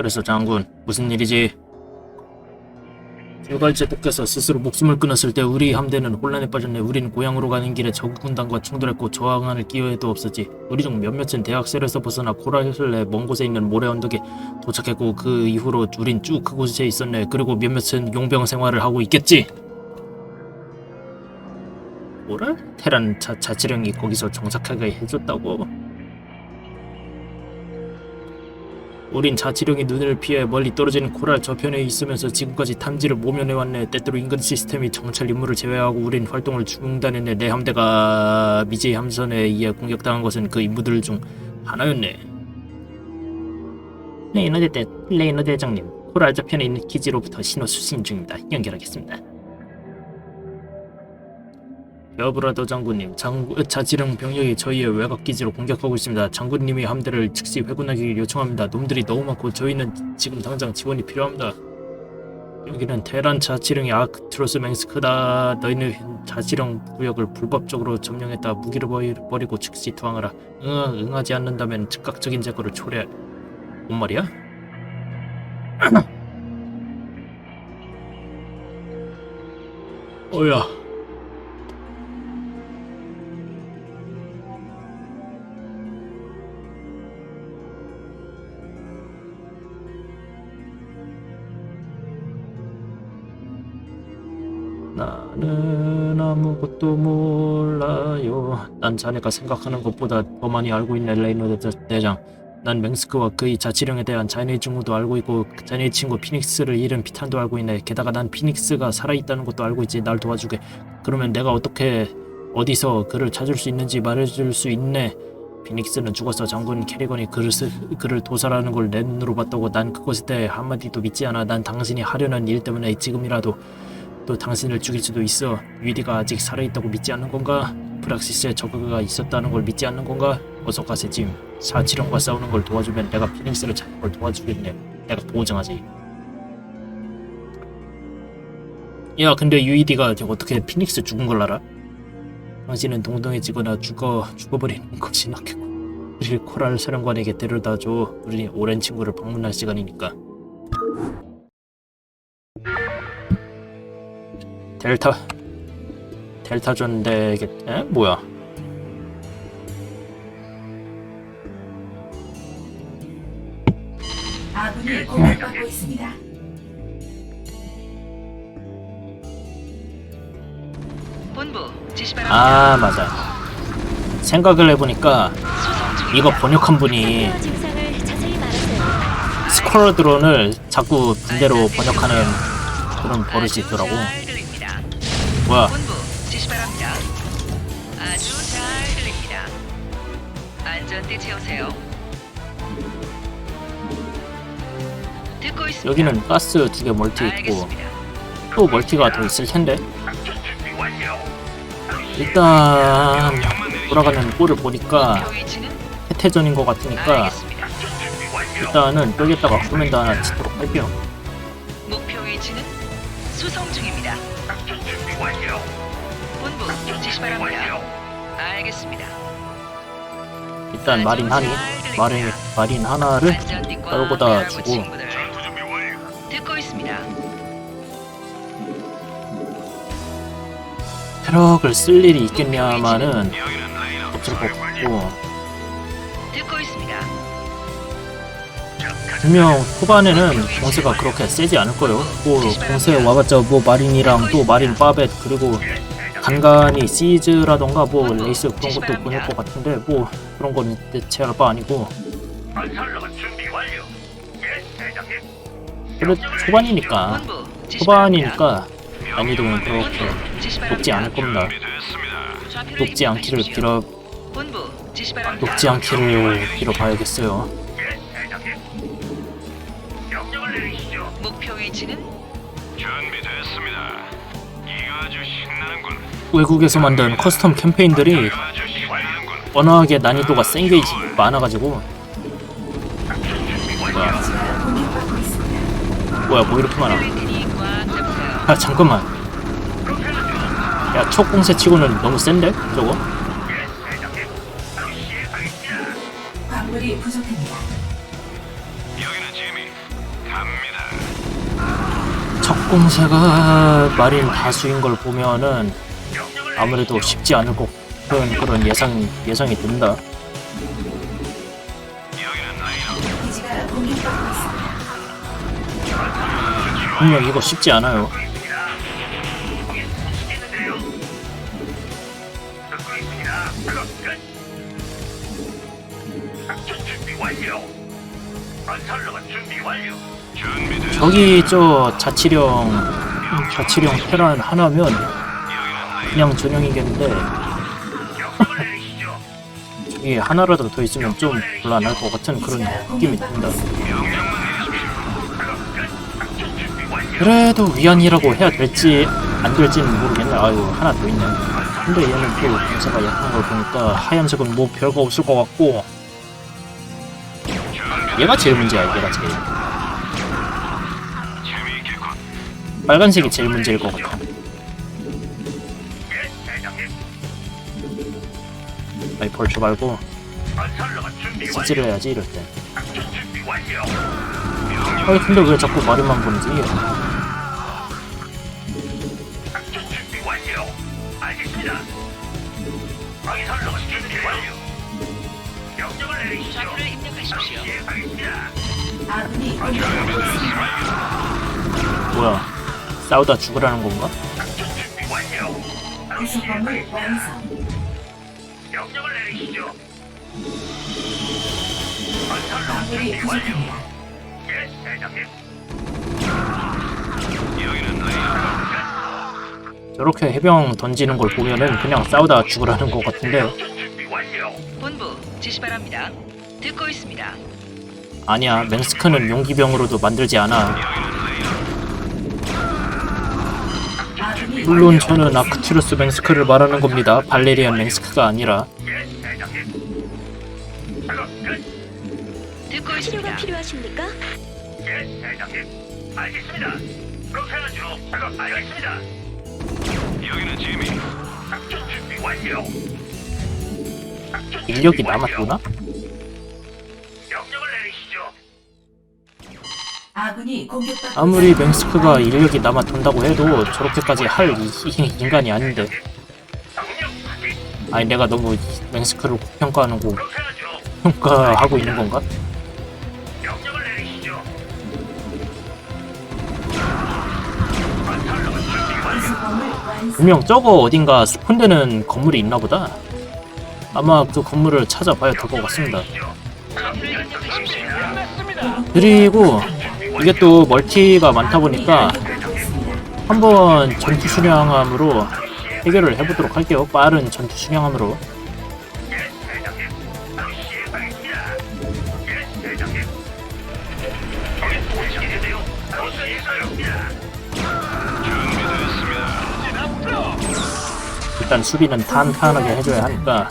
그래서 장군 무슨 일이지? 일괄제 독께서 스스로 목숨을 끊었을 때 우리 함대는 혼란에 빠졌네. 우리는 고향으로 가는 길에 적국 군단과 충돌했고 저항할 기회도 없었지. 우리 중 몇몇은 대학셀에서 벗어나 코랄슬레 먼 곳에 있는 모래 언덕에 도착했고 그 이후로 우린 쭉 그곳에 있었네. 그리고 몇몇은 용병 생활을 하고 있겠지. 뭐라? 테란 자, 자치령이 거기서 정착하게 해줬다고? 우린 자치령이 눈을 피해 멀리 떨어지는 코랄 저편에 있으면서 지금까지 탐지를 모면해왔네. 때때로 인근 시스템이 정찰 임무를 제외하고 우린 활동을 중단했네. 내 함대가 미제이 함선에 의해 공격당한 것은 그 임무들 중 하나였네. 레이너 대장님, 코랄 저편에 있는 기지로부터 신호 수신 중입니다. 연결하겠습니다. 여브라더 장군님, 장, 자치령 병력이 저희의 외곽 기지로 공격하고 있습니다. 장군님이 함대를 즉시 회군하기 요청합니다. 놈들이 너무 많고 저희는 지금 당장 지원이 필요합니다. 여기는 테란 자치령의 아크트로스 맹스크다. 너희는 자치령 구역을 불법적으로 점령했다. 무기를 버리- 버리고 즉시 투항하라. 응, 응하지 않는다면 즉각적인 제거를 초래할. 뭔 말이야? 어야. 나는 아무것도 몰라요. 난 자네가 생각하는 것보다 더 많이 알고 있네, 레이너 대- 대장. 난 맹스크와 그의 자치령에 대한 자네의 증오도 알고 있고 자네의 친구 피닉스를 잃은 피탄도 알고 있네. 게다가 난 피닉스가 살아있다는 것도 알고 있지. 날 도와주게. 그러면 내가 어떻게 어디서 그를 찾을 수 있는지 말해줄 수 있네. 피닉스는 죽어서 장군 캐리건이 그를, 쓰, 그를 도살하는 걸 내 눈으로 봤다고 난 그것에 대해 한마디도 믿지 않아. 난 당신이 하려는 일 때문에 지금이라도 또 당신을 죽일 수도 있어. 위디가 아직 살아있다고 믿지 않는 건가? 프락시스에 저그가 있었다는 걸 믿지 않는 건가? 어서 가세 짐. 사치령과 싸우는 걸 도와주면 내가 피닉스를 찾는 걸 도와주겠네. 내가 보장하지. 야, 근데 유이디가 어떻게 피닉스 죽은 걸 알아? 당신은 동동해지거나 죽어 죽어버리는 것이 낫겠고. 우리 코랄 사령관에게 데려다줘. 우리 오랜 친구를 방문할 시간이니까. 델타 델타전 되겠 에? 뭐야 아군이 공격받고 있습니다. 본부 지시 바랍니다. 아 맞아 생각을 해보니까 수송. 이거 번역한 분이 상태와 증상을 자세히 말하세요. 스쿼러 드론을 자꾸 군대로 번역하는 그런 버릇이 있더라고 잘. 뭐야 본부 지시 바랍니다. 아주 잘 들립니다. 안전띠 채우세요. 듣고 있습니다. 여기는 가스 두 개 멀티 있고 알겠습니다. 또 멀티가 더 있을 텐데 일단 돌아가는 꼴을 보니까 위치는 해태전인 것 같으니까 알겠습니다. 일단은 여기다가 코멘트 하나 치도록 할게요 목표 위치는 수송 중입니다. 바랍니다. 알겠습니다. 일단 마린 하니 마린 마린 하나를 안전띠 매라고 주고. 친구들. 듣고 있습니다. 트럭을 쓸 일이 있겠냐마는 없을 것 같고 듣고 있습니다. 분명 초반에는 공세가 그렇게 세지 않을 거예요. 뭐 공세 와봤자 뭐 마린이랑 또 마린 바벳 그리고 간간히 시즈라던가 뭐 레이스 그런 것도 보낼 것 같은데 뭐 그런 건 대체할 바 아니고 그래 초반이니까. 초반이니까 난이도는 그렇게 높지. 않을 겁니다. 높지 않기를. 빌어. 높지 않기를 빌어봐야겠어요. 목표 위치는 준비됐습니다. 외국에서 만든 커스텀 캠페인들이. 워낙에 난이도가 센 게 많아가지고 뭐야. 뭐야 뭐 이렇게 많아. 아 잠깐만 야 초공세 치고는 너무 센데 저거 공세가 마린 다수인 걸 보면은 아무래도 쉽지 않을 것 같은 그런 예상 예상이 든다. 분명 이거 쉽지 않아요. 저기 저 자치령 자치령 테란 하나면 그냥 명령을 내리시죠. 저기 하나라도 더 있으면 좀 곤란할 것 같은 그런 느낌이 든다. 그래도 위안이라고 해야 될지 안 될지는 모르겠네. 아유 하나 더 있네. 근데 얘는 또 검사가 약한 걸 보니까 하얀색은 뭐 별거 없을 것 같고 얘가 제일 문제야. 얘가 제일 빨간색이 제일 문제일 것 같아. 아니 벌초 말고. 찌질을 해야지 이럴 때. 아니 근데 왜 자꾸 마린만 보는지. 뭐야 싸우다 죽으라는 건가? 완성. 명령을 내리시죠. 부족합니다. 예, 대장님. 여기는. 저렇게 해병 던지는 걸 보면은 그냥 싸우다 죽으라는 것 같은데 준비 완료. 본부 지시 바랍니다. 듣고 있습니다. 아니야 맹스크는 용기병으로도 만들지 않아 물론 저는 아크투르스 맹스크를 말하는 겁니다 발레리안 맹스크가 아니라 치료가. 필요하십니까? 예, 대장님. 알겠습니다. 그렇게 하죠. 작업 알겠습니다. 여기는 지미. 작전 준비 완료. 인력이. 남았구나? 아무리. 맹스크가 인력이 남아 돈다고 해도 저렇게까지 할 이- 인간이 아닌데. 아니 내가 너무 이 맹스크를 고평가하는 거. 평가하고 있는 건가? 분명 저거 어딘가 스폰되는 건물이 있나 보다 아마 그 건물을 찾아봐야 될 것 같습니다. 그리고 이게 또 멀티가 많다 보니까 한번 전투 수량함으로 해결을 해보도록 할게요. 빠른 전투. 앞으로. 일단 수비는 탄탄하게 해줘야 하니까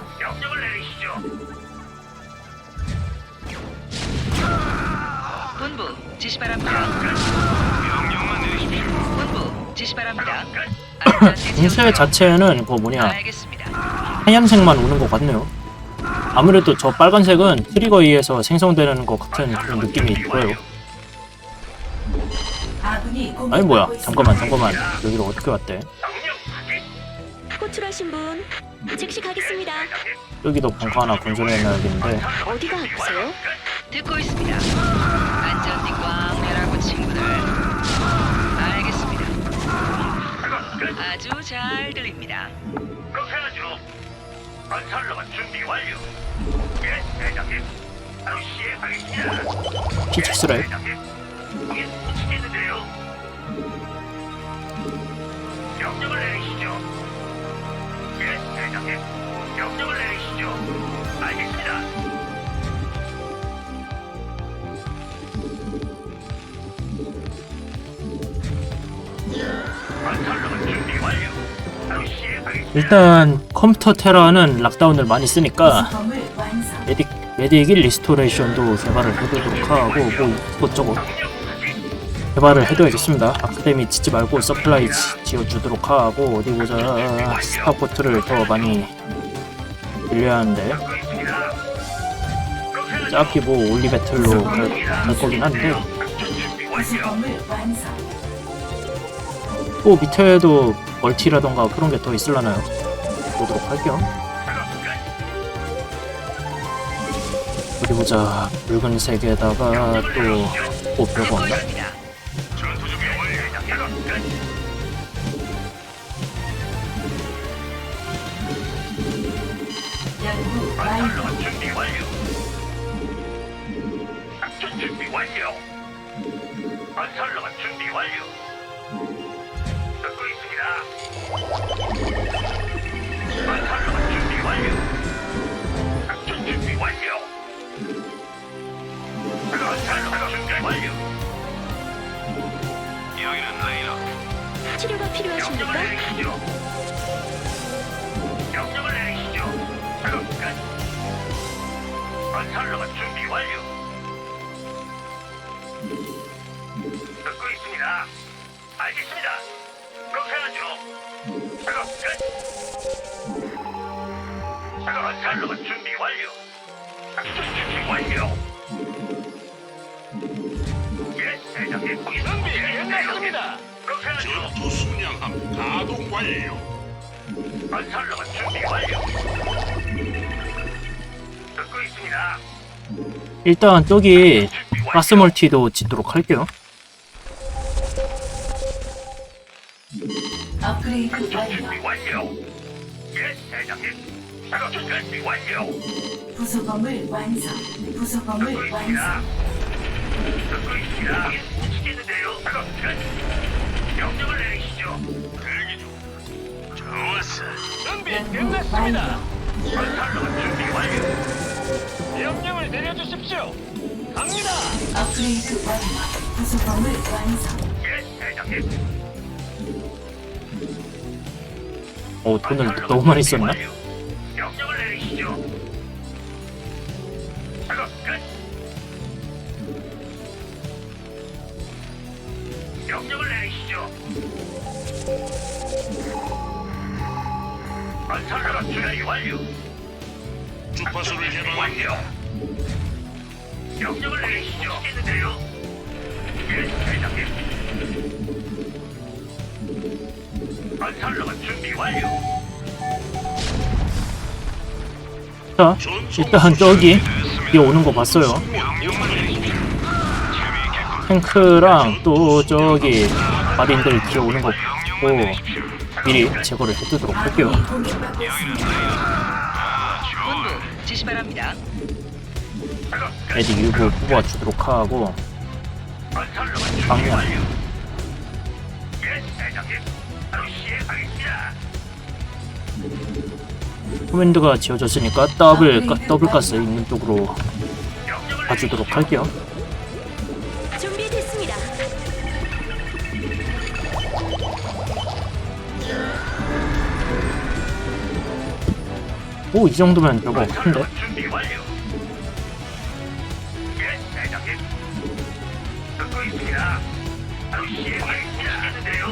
공세. 자체는 그 뭐냐. 하얀색만 오는 것 같네요. 아무래도 저 빨간색은 트리거에 의해서 생성되는 것 같은 그런 느낌이 공격받고 아니 뭐야. 잠깐만 잠깐만 여기로 어떻게 왔대? 호출하신 분 즉시 가겠습니다. 여기도 벙커 하나 건설해놔야겠는데 어디가 아프세요? 듣고 있습니다. 안전띠 꽝 매라고 친구들. 알겠습니다. 아주 잘 들립니다. 그렇게 하죠. 건설로만 준비 완료. 예, 대장님. 바로 시행하겠습니다. 피치스랩 대장님. 거기 미치겠는데요. 명령을 내리시죠. 예, 대장님. 일단 컴퓨터 테라는 락다운을 많이 쓰니까. 메딕 메딕 1 리스토레이션도 개발을 해보도록 하고 뭐 이것저것 개발을 해둬야겠습니다. 아카데미 짓지 말고 서플라이 지- 지어주도록 하고 어디 보자 스타포트를 더 많이 늘려야 하는데 어차피 뭐 올리배틀로 갈, 갈 거긴 한데. 또 밑에도 멀티라던가 그런 게 더 있을라나요? 보도록 할게요. 어디 보자. 붉은색에다가 또, 듣고 없나? 명령을 필요하십니까? 내리시죠. 명령을 내리시죠. 작업 끝. 건설로봇 준비 완료. 듣고 있습니다. 알겠습니다. 그렇게 하죠. 작업 끝. 작업 건설로봇 준비 완료. 작전 준비 완료. 예, 대장님. 준비 끝났습니다. 그렇게 하죠. 전투 순양함 가동 완료. 건설로봇 준비 완료. 듣고 있습니다. 일단 저기. 가스 멀티도 짓도록 할게요. 업그레이드 작전 완료. 준비 완료. 예, 대장님. 작업 준비 완료. 부속범을 완성. 듣고 있습니다. 완성. 듣고 있습니다. 완료. 건설로봇 준비 완료. 명령을 내려주십시오. 갑니다. 업그레이드 완료. 부속범을 완성. 예, 대장님. 오, 어, 돈을 너무 많이 썼나? 건설로봇 준비 완료. 주파수를 개방합니다. 완료. 명령을 내리시죠. 있는데요. 예, 대장님. 건설로봇 준비 완료. 자, 일단 저기 뒤에 오는 거 봤어요. 탱크랑 또 저기 마린들 뒤에 오는 거 보고 미리 제거를 해두도록 할게요. 애디 일부 뽑아주도록 하고 시행하겠습니다. 코맨드가 지어졌으니까 더블 가, 더블 가스 있는 쪽으로 봐주도록. 할게요. 오, 이 정도면 별거 없는데? 건설로봇 준비 완료. 예, 대장님. 듣고 있습니다. 바로 시행하겠습니다. 하겠는데요.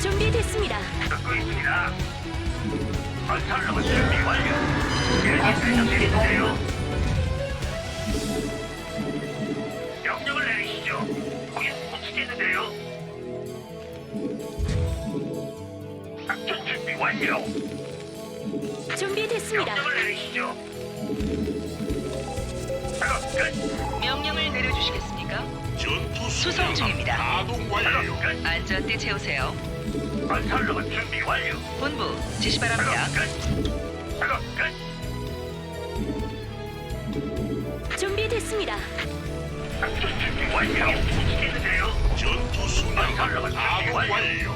준비됐습니다. 듣고 있습니다. 건설로봇 준비 완료. 예, 업그레이드 대장님인데요. 완료. 명령을 내리시죠. 거긴 못 치겠는데요. 작전 준비 완료. 준비됐습니다. 명령을 내리시죠. 작업 끝. 명령을 내려주시겠습니까? 전투 수송 중입니다. 가동 완료. 작업 끝. 안전띠 채우세요. 건설로봇 준비 완료. 본부 지시 바랍니다. 끝. 작업 끝. 준비됐습니다. 작전 준비 완료. 못 치겠는데요. 전투 순양함 가동 완료.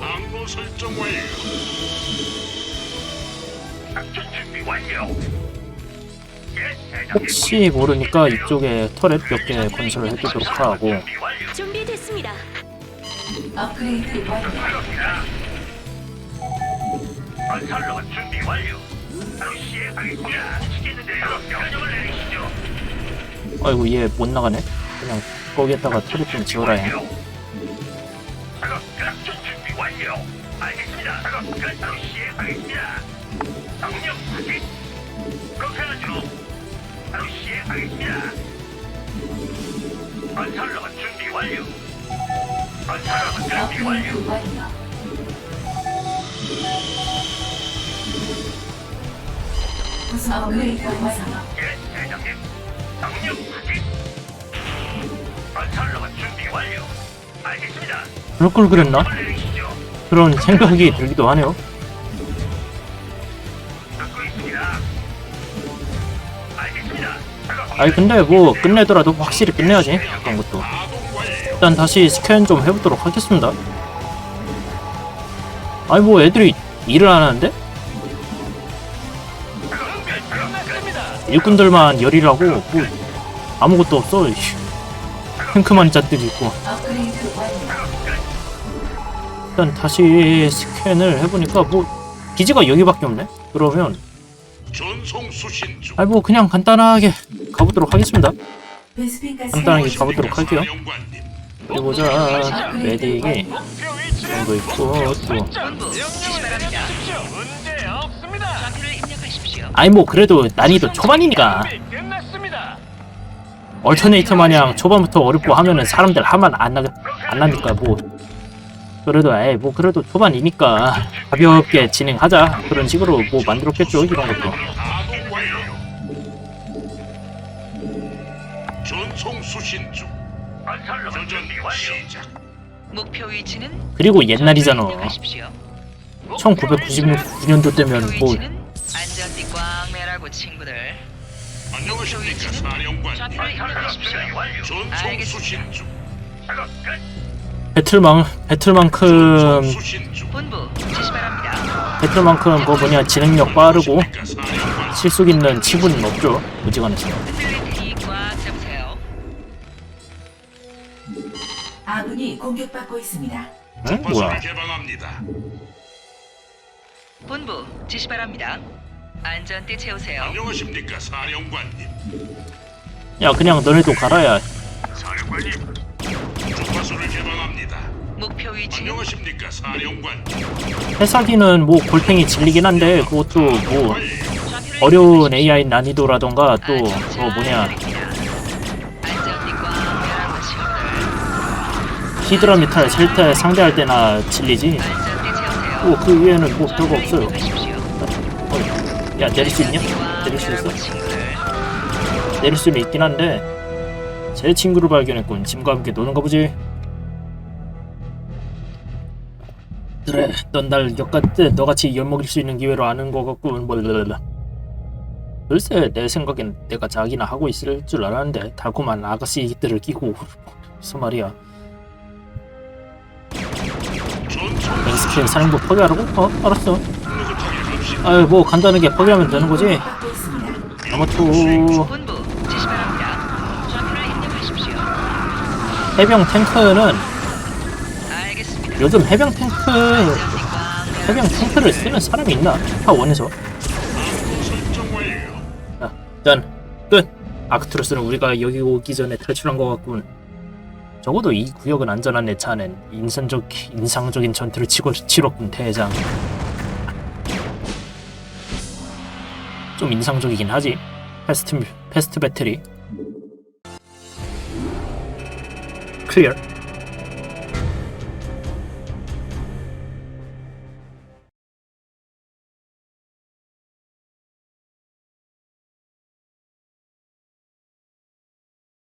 항로 설정 완료. 작전 준비 완료. 예. 혹시 모르니까 이쪽에 터렛 몇 개 건설을 해두도록 하고 준비. 준비됐습니다. 업그레이드 완료. 건설로봇 준비 완료. 바로 시행하겠습니다. 못 치겠는데요. 명령을 내리시죠. 아이고 얘 못 나가네. 그냥 거기에다가 터렛 좀 지어라 해. 작업 끝. 준비 완료. 알겠습니다. 작업 끝. 바로 시행하겠습니다. 명령 확인. 그렇게 하죠. 바로 시행하겠습니다. 건설로봇 준비 완료. 업그레이드 완료. 업그레이드 완성. 예, 대장님. 준비 완료. 알겠습니다. 그럴 걸 그랬나? 그런 생각이 들기도 하네요. 아니 근데 뭐 끝내더라도 확실히 끝내야지 그런 것도. 일단 다시 스캔 좀 해보도록 하겠습니다. 아니 뭐 애들이 일을 안 하는데? 일꾼들만 열이라고 뭐 아무것도 없어. 이씨. 탱크만 잔뜩 있고. 일단 다시 스캔을 해보니까 뭐 기지가 여기밖에 없네. 그러면 전송 수신 중. 아니 뭐 그냥 간단하게 가보도록 하겠습니다. 간단하게 가보도록 할게요. 사령관님. 어디 보자. 메딕이 목표 정도 있고 또 설정. 명령을 내려주십시오. 문제 없습니다. 좌표를 입력하십시오. 아니 뭐 그래도 난이도 초반이니까 준비 끝났습니다. 얼터네이터 마냥 초반부터 어렵고 하면은 사람들 하면 안, 나, 안 나니까 뭐 그래도 에이 뭐 그래도 초반이니까 가볍게 진행하자 그런 식으로 뭐 만들었겠죠 이런 것도. 전송 수신 중. 교전. 시작. 목표 위치는 그리고 옛날이잖아 좌표를 입력하십시오. 1999년도 때면 뭐 안전띠 꽉 매라고 친구들. 안녕하십니까. 좌표를 입력하십시오. 완료. 전송 알겠습니다. 수신 중. 작업 끝. 배틀망 배틀만큼. 본부 지시 바랍니다. 배틀만큼 뭐 뭐냐 진행력 빠르고. 실속 있는 치고는 없죠 꽉 잡으세요. 아군이 공격받고 있습니다. 응? 뭐야 개방합니다. 본부 지시 바랍니다. 안전띠 채우세요. 안녕하십니까 사령관님. 야 그냥 너네도 갈아야 사령관님. 주파수를 개방합니다. 목표 위치는 안녕하십니까 사령관님. 해사기는 뭐 골팽이 질리긴 한데 그것도 뭐 어려운 AI 난이도라던가 또 뭐 뭐냐 안전띠 꽉 매라고 친구들. 히드라 메탈 셀때 상대할 때나 질리지. 뭐 그 위에는 뭐 별거 없어요. 어, 야 내릴 수 있냐? 내릴 수 있어? 내릴 수는 있긴 한데 제 친구를 발견했군 짐과 함께 노는가 보지 그래 넌날 역같 너같이 엿먹일 수 있는 기회로 아는 거 같군 뭐랄라 글쎄 내 생각엔 내가 자기나 하고 있을 줄 알았는데 달콤한 아가씨들을 끼고 무슨 말이야 맹스킨 사령부 포기하라고? 어 알았어. 아유 뭐 간단하게 포기하면 되는 거지. 아무튼. 해병 탱크는. 요즘 해병 탱크 해병 탱크를 쓰는 사람이 있나? 파원에서. 자, 일단 끝. 아크투러스는 우리가 여기 오기 전에 탈출한 것 같군. 적어도 이 구역은 안전한 내 차는 인상적, 인상적인 전투를 치고 치렀군 대장. 좀 인상적이긴 하지. 패스트, 패스트 배틀이 클리어